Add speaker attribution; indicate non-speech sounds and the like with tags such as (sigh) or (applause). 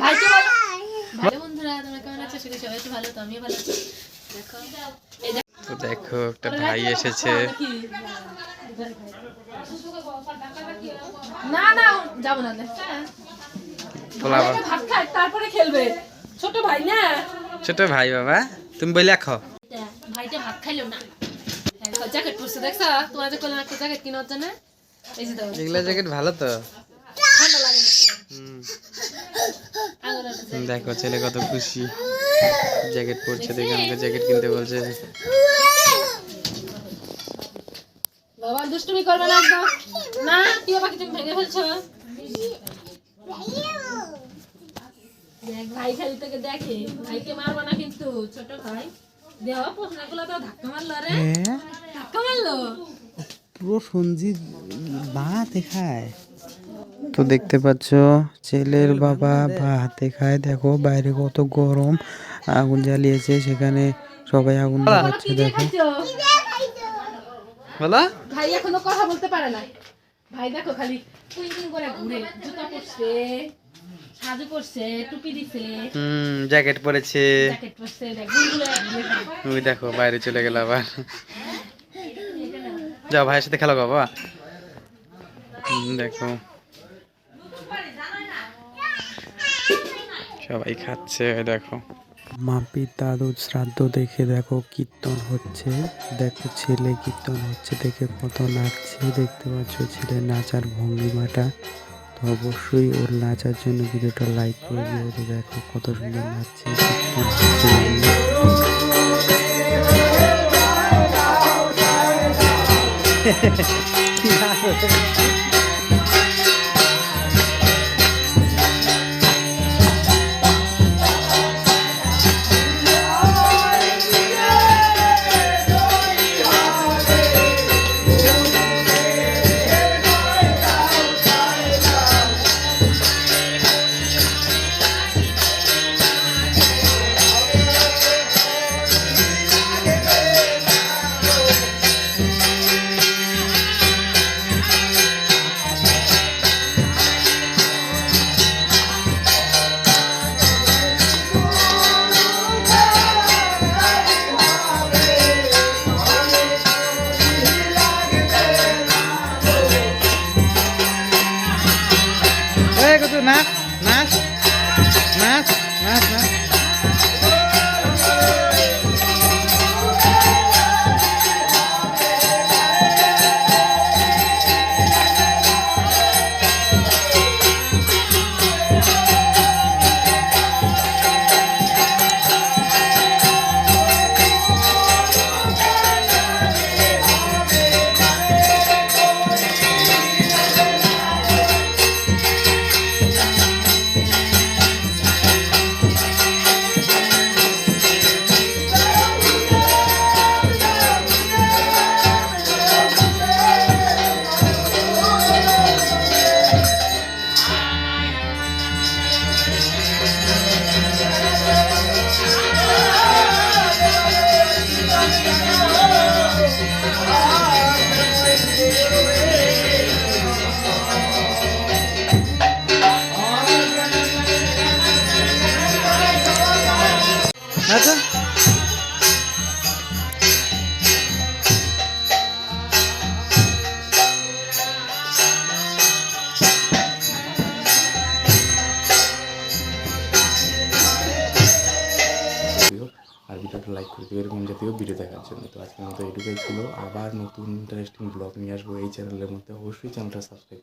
Speaker 1: ভাইকে বলো? ভালো বন্ধুরা তোমরা কেমন আছো? সেটা সবাই তো ভালো তো আমিও ভালো আছি। দেখো
Speaker 2: তো দেখো একটা ভাই এসেছে।
Speaker 1: না না যাব না ভাত খায় তারপরে খেলবে। ছোট ভাই না?
Speaker 2: ছোট ভাই বাবা। তুমি বলে খাও
Speaker 1: ভাইটা ভাত খাইলো না। জ্যাকেট পরছে দেখছ? তোমার যে করলাম একটা জ্যাকেট কিনার জন্য। এই যে দাও
Speaker 2: এগুলা জ্যাকেট ভালো তো।
Speaker 1: ঠান্ডা লাগে না।
Speaker 2: হুম। দেখো ছেলে কত খুশি। জ্যাকেট পরছে দেখে আমাকে জ্যাকেট কিনতে বলছে।
Speaker 1: বাবা দুষ্টুমি করবে না একদম। না তুই বাবা কিছু ভেঙে ফেলছো। দেখ ভাই খালি তোকে দেখে। ভাইকে মারবো না কিন্তু ছোট ভাই। দেওয়া প্রশ্নগুলো তো ধাক্কা মারলো রে। ধাক্কা মারলো।
Speaker 2: পুরো সঞ্জিত বা হাতে খায়। তো দেখতে পাচ্ছ ছেলের বাবা বা হাতে খায়। দেখো বাইরে কত গরম আগুন জ্বালিয়েছে সেখানে সবাই আগুন লাগাচ্ছে দেখো।
Speaker 1: ভাই এখনও কথা বলতে পারে না ভাই দেখো খালি টুইং করে ঘুরে জুতা পরছে সাজু করছে টুপি দিছে।
Speaker 2: হুম জ্যাকেট পরেছে।
Speaker 1: জ্যাকেট।
Speaker 2: ওই দেখো বাইরে চলে গেল আবার। যাও ভাইয়ের সাথে খেলো বাবা। হুম, দেখো। সবাই খাচ্ছে দেখো। মাপির দাদুর শ্রাদ্ধ দেখে দেখো কীর্তন হচ্ছে। দেখো ছেলে কীর্তন হচ্ছে দেখে কত নাচছে। দেখতে পাচ্ছ ছেলে নাচার ভঙ্গিমাটা। তো অবশ্যই ওর নাচার জন্য ভিডিওটা লাইক করে দিও তো দেখো কত সুন্দর নাচছে। (laughs) কীর্তন Matt, Matt, Matt.
Speaker 3: দিও আর লাইক করে দিও, এরকম জাতীয় ভিডিও দেখার জন্য। তো আজকের মতো এটুকুই ছিল। আবার নতুন ইন্টারেস্টিং ব্লগ নিয়ে আসব এই চ্যানেলের মধ্যে। অবশ্যই চ্যানেলটা সাবস্ক্রাইব করে